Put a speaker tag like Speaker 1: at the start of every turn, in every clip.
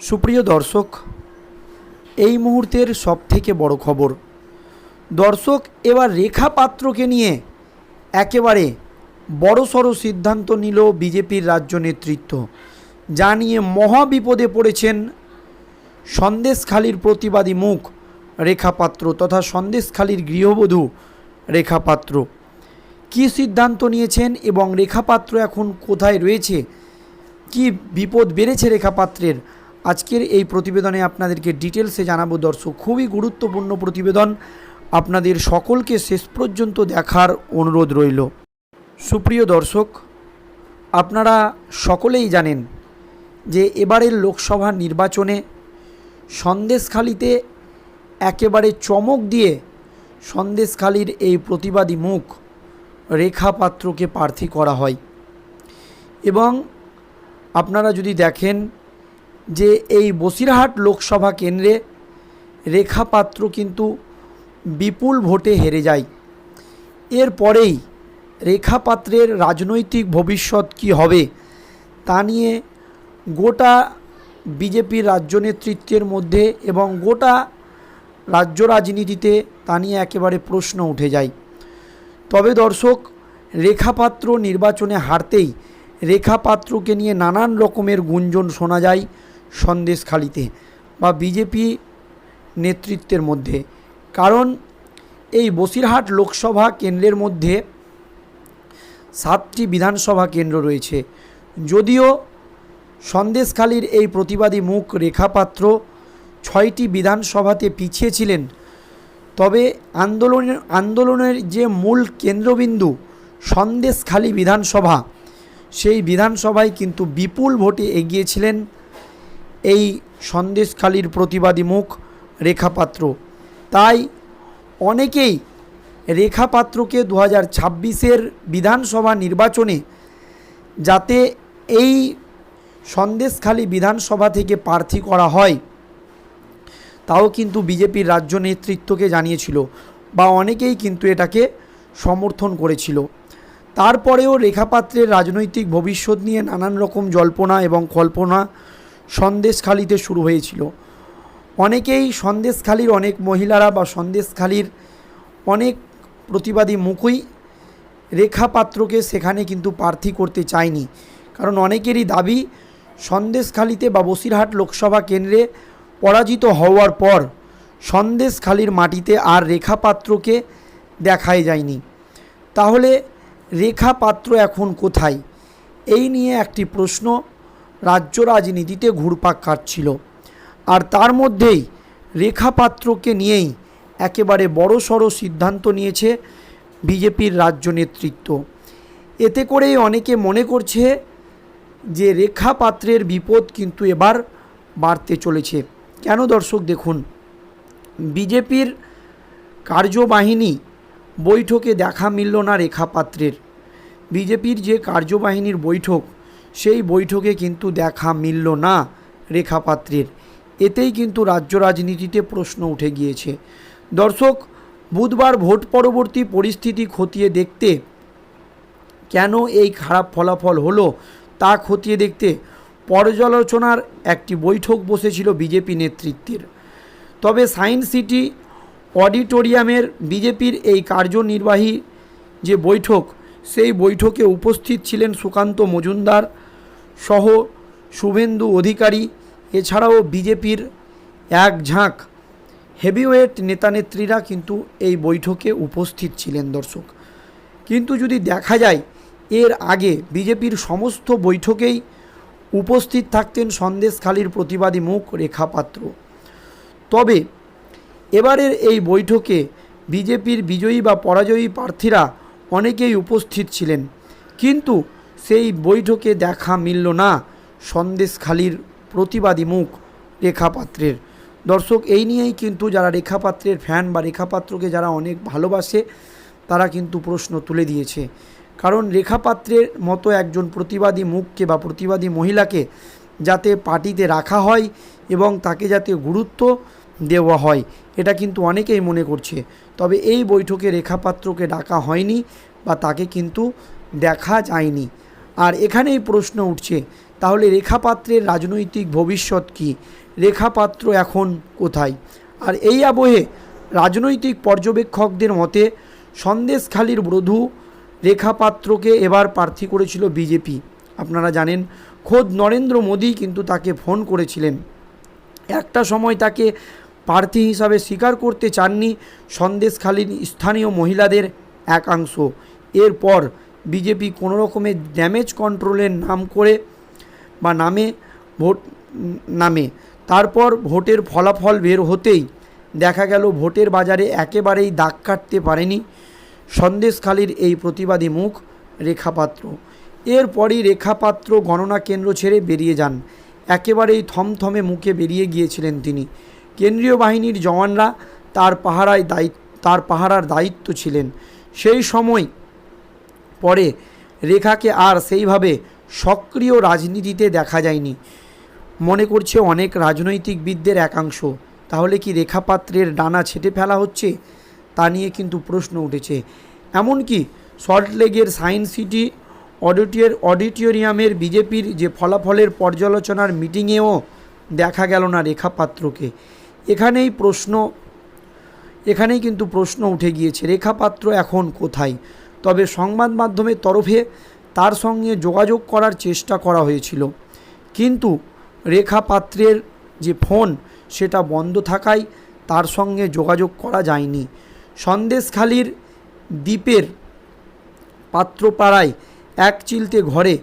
Speaker 1: সুপ্রিয় দর্শক, এই মুহূর্তের সবথেকে বড় খবর। দর্শক, এবার রেখা পাত্রকে নিয়ে একেবারে বড়সড় সিদ্ধান্ত নিল বিজেপির রাজ্য নেতৃত্ব। যা নিয়ে মহাবিপদে পড়েছেন সন্দেশখালির প্রতিবাদী মুখ রেখা পাত্র তথা সন্দেশখালির গৃহবধূ রেখা পাত্র কী সিদ্ধান্ত নিয়েছেন এবং রেখা পাত্র এখন কোথায় রয়েছে? কি বিপদ বেড়েছে রেখা পাত্রের আজকের এই প্রতিবেদনে আপনাদেরকে ডিটেলসে জানাব দর্শক, খুবই গুরুত্বপূর্ণ প্রতিবেদন। আপনাদের সকলকে শেষ পর্যন্ত দেখার অনুরোধ রইল। সুপ্রিয় দর্শক, আপনারা সকলেই জানেন যে এবারের লোকসভা নির্বাচনে সন্দেশখালিতে একেবারে চমক দিয়ে সন্দেশখালির এই প্রতিবাদী মুখ রেখা পাত্রকে প্রার্থী করা হয়। এবং আপনারা যদি দেখেন যে এই বসিরহাট লোকসভা কেন্দ্রে রেখা পাত্র কিন্তু বিপুল ভোটে হেরে যায়। এরপরেই রেখা পাত্রের রাজনৈতিক ভবিষ্যৎ কি হবে তা নিয়ে গোটা বিজেপির রাজ্য নেতৃত্বের মধ্যে এবং গোটা রাজ্য রাজনীতিতে তা নিয়ে একেবারে প্রশ্ন উঠে যায়। তবে দর্শক, রেখাপাত্র নির্বাচনে হারতেই রেখাপাত্রকে নিয়ে নানান রকমের গুঞ্জন শোনা যায়। সন্দেশখালিতে বা বিজেপি নেতৃত্বের মধ্যে। কারণ এই বসিরহাট লোকসভা কেন্দ্রের মধ্যে সাতটি বিধানসভা কেন্দ্র রয়েছে। যদিও সন্দেশখালির এই প্রতিবাদী মুখ রেখাপাত্র ছয়টি বিধানসভাতে পিছিয়ে ছিলেন, তবে আন্দোলনের আন্দোলনের যে মূল কেন্দ্রবিন্দু সন্দেশখালী বিধানসভা, সেই বিধানসভায় কিন্তু বিপুল ভোটে এগিয়েছিলেন এই সন্দেশখালীর প্রতিবাদী মুখ রেখাপাত্র। তাই অনেকেই রেখাপাত্রকে দু হাজার ছাব্বিশের বিধানসভা নির্বাচনে যাতে এই সন্দেশখালী বিধানসভা থেকে প্রার্থী করা হয়, তাও কিন্তু বিজেপির রাজ্য নেতৃত্বকে জানিয়েছিল বা অনেকেই কিন্তু এটাকে সমর্থন করেছিল। তারপরেও রেখাপাত্রের রাজনৈতিক ভবিষ্যৎ নিয়ে নানান রকম জল্পনা এবং কল্পনা সন্দেশখালিতে শুরু হয়েছিল। অনেকেই সন্দেশখালির অনেক মহিলারা বা সন্দেশখালির অনেক প্রতিবাদী মুখই রেখাপাত্রকে সেখানে কিন্তু প্রার্থী করতে চায়নি। কারণ অনেকেরই দাবি, সন্দেশখালিতে বা বসিরহাট লোকসভা কেন্দ্রে পরাজিত হওয়ার পর সন্দেশখালির মাটিতে আর রেখাপাত্রকে দেখাই যায়নি। তাহলে রেখাপাত্র এখন কোথায়? এই নিয়ে একটি প্রশ্ন রাজ্য রাজনীতিতে ঘুরপাক কাটছিল আর তার মধ্যেই রেখাপাত্রকে নিয়েই একেবারে বড়সড় সিদ্ধান্ত নিয়েছে বিজেপির রাজ্য নেতৃত্ব। এতে করেই অনেকে মনে করছে যে রেখা পাত্রের বিপদ কিন্তু এবার বাড়তে চলেছে। কেন দর্শক দেখুন, বিজেপির কার্যবাহিনী বৈঠকে দেখা মিলল না রেখা পাত্রের বিজেপির যে কার্যবাহিনীর বৈঠক সেই বৈঠকে কিন্তু দেখা মিলল না রেখা পাত্রের এতেই কিন্তু রাজ্য রাজনীতিতে প্রশ্ন উঠে গিয়েছে। দর্শক, বুধবার ভোট পরবর্তী পরিস্থিতি খতিয়ে দেখতে কেন এই খারাপ ফলাফল হলো তা খতিয়ে দেখতে পর্যালোচনার একটি বৈঠক বসেছিল বিজেপি নেতৃত্বের। তবে সায়েন্স সিটি অডিটোরিয়ামের বিজেপির এই কার্যনির্বাহী যে বৈঠক, সেই বৈঠকে উপস্থিত ছিলেন সুকান্ত মজুমদার সহ শুভেন্দু অধিকারী, এছাড়াও বিজেপির এক ঝাঁক। হেভিওয়েট নেতানেত্রীরা কিন্তু এই বৈঠকে উপস্থিত ছিলেন দর্শক। কিন্তু যদি দেখা যায়, এর আগে বিজেপির সমস্ত বৈঠকেই উপস্থিত থাকতেন সন্দেশখালীর প্রতিবাদী মুখ রেখাপাত্র তবে এবারের এই বৈঠকে বিজেপির বিজয়ী বা পরাজয়ী প্রার্থীরা অনেকেই উপস্থিত ছিলেন। কিন্তু সেই বৈঠকে দেখা মিলল না সন্দেশখালীর প্রতিবাদী মুখ রেখাপাত্রের। দর্শক, এই নিয়েই কিন্তু যারা রেখাপাত্রের ফ্যান বা রেখাপাত্রকে যারা অনেক ভালোবাসে, তারা কিন্তু প্রশ্ন তুলে দিয়েছে। কারণ রেখাপাত্রের মতো একজন প্রতিবাদী মুখকে বা প্রতিবাদী মহিলাকে যাতে পার্টিতে রাখা হয় এবং তাকে যাতে গুরুত্ব দেওয়া হয়, এটা কিন্তু অনেকেই মনে করছে। তবে এই বৈঠকে রেখাপাত্রকে ডাকা হয়নি বা তাকে কিন্তু দেখা যায়নি। আর এখানেই প্রশ্ন উঠছে, তাহলে রেখাপাত্রের রাজনৈতিক ভবিষ্যৎ কী? রেখাপাত্র এখন কোথায়? আর এই আবহে রাজনৈতিক পর্যবেক্ষকদের মতে, সন্দেশখালীর বধূ রেখাপাত্রকে এবার প্রার্থী করেছিল বিজেপি। আপনারা জানেন, খোদ নরেন্দ্র মোদী কিন্তু তাকে ফোন করেছিলেন। একটা সময় তাকে প্রার্থী হিসাবে স্বীকার করতে চাননি সন্দেশখালীর স্থানীয় মহিলাদের একাংশ। এরপর বিজেপি কোনো রকমের ড্যামেজ কন্ট্রোলের নাম করে বা নামে ভোট, নামে। তারপর ভোটের ফলাফল বের হতেই দেখা গেল ভোটের বাজারে একেবারেই দাগ কাটতে পারেনি সন্দেশখালীর এই প্রতিবাদী মুখ রেখাপাত্র। এরপরই রেখাপাত্র গণনা কেন্দ্র ছেড়ে বেরিয়ে যান। একেবারেই থমথমে মুখে বেরিয়ে গিয়েছিলেন তিনি। কেন্দ্রীয় বাহিনীর জওয়ানরা তার পাহারায় দায়িত্ব, তার পাহারার দায়িত্ব ছিলেন। সেই সময় পরে রেখাকে আর সেইভাবে সক্রিয় রাজনীতিতে দেখা যায়নি। মনে করছে অনেক রাজনৈতিকবিদদের একাংশ। তাহলে কি রেখাপাত্রের ডানা ছেটে ফেলা হচ্ছে? তা নিয়ে কিন্তু প্রশ্ন উঠেছে। এমনকি সল্টলেগের সায়েন্স সিটি অডিটিয়ার অডিটোরিয়ামের বিজেপির যে ফলাফলের পর্যালোচনার মিটিংয়েও দেখা গেল না রেখাপাত্রকে। এখানেই প্রশ্ন এখানেই কিন্তু প্রশ্ন উঠে গিয়েছে, রেখাপাত্র এখন কোথায়? তবে সংবাদ মাধ্যমের তরফে তার সঙ্গে যোগাযোগ করার চেষ্টা করা হয়েছিল। কিন্তু রেখা পাত্রের যে ফোন, সেটা বন্ধ থাকায় তার সঙ্গে যোগাযোগ করা যায়নি। সন্দেশখালীর দ্বীপের পাত্রপাড়ায় এক চিলতে ঘরে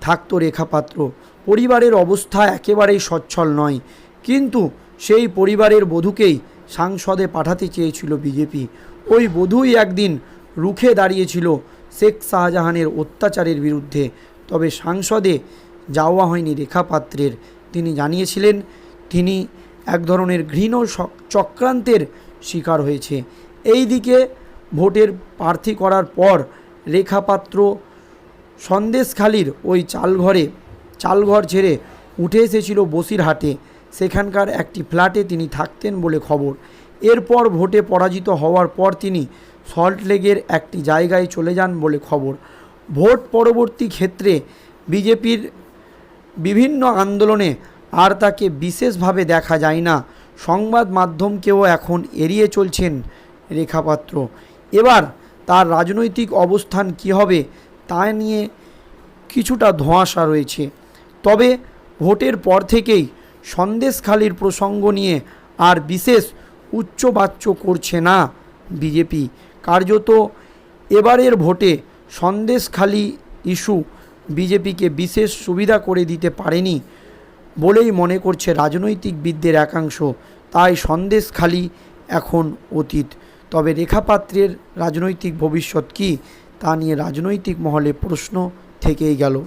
Speaker 1: থাকতো রেখাপাত্র পরিবারের অবস্থা একেবারেই সচ্ছল নয়। কিন্তু সেই পরিবারের বধূকেই সাংসদে পাঠাতে চেয়েছিল বিজেপি। ওই বধূই একদিন রুখে দাঁড়িয়েছিল শেখ শাহজাহানের অত্যাচারের বিরুদ্ধে। তবে সাংসদে যাওয়া হয়নি রেখাপাত্রের। তিনি জানিয়েছিলেন, তিনি এক ধরনের ঘৃণ চক্রান্তের শিকার হয়েছে। এই দিকে ভোটের প্রার্থী করার পর রেখাপাত্র সন্দেশখালির ওই চালঘরে, চালঘর ছেড়ে উঠে এসেছিল বসিরহাটে। সেখানকার একটি ফ্ল্যাটে তিনি থাকতেন বলে খবর। এরপর ভোটে পরাজিত হওয়ার পর তিনি সল্টলেগের একটি জায়গায় চলে যান বলে খবর। ভোট পরবর্তী ক্ষেত্রে বিজেপির বিভিন্ন আন্দোলনে আর তাকে বিশেষভাবে দেখা যায় না। সংবাদ মাধ্যমকেও এখন এড়িয়ে চলছেন রেখাপাত্র। এবার তার রাজনৈতিক অবস্থান কী হবে তা নিয়ে কিছুটা ধোঁয়াশা রয়েছে। তবে ভোটের পর থেকেই সন্দেশখালির প্রসঙ্গ নিয়ে আর বিশেষ উচ্চবাচ্য করছে না বিজেপি। কার্যত এবারের ভোটে সন্দেশখালি ইস্যু বিজেপিকে বিশেষ সুবিধা করে দিতে পারেনি বলেই মনে করছে রাজনৈতিকবিদদের একাংশ। তাই সন্দেশখালি এখন অতীত। তবে রেখাপাত্রের রাজনৈতিক ভবিষ্যৎ কী তা নিয়ে রাজনৈতিক মহলে প্রশ্ন থেকেই গেল।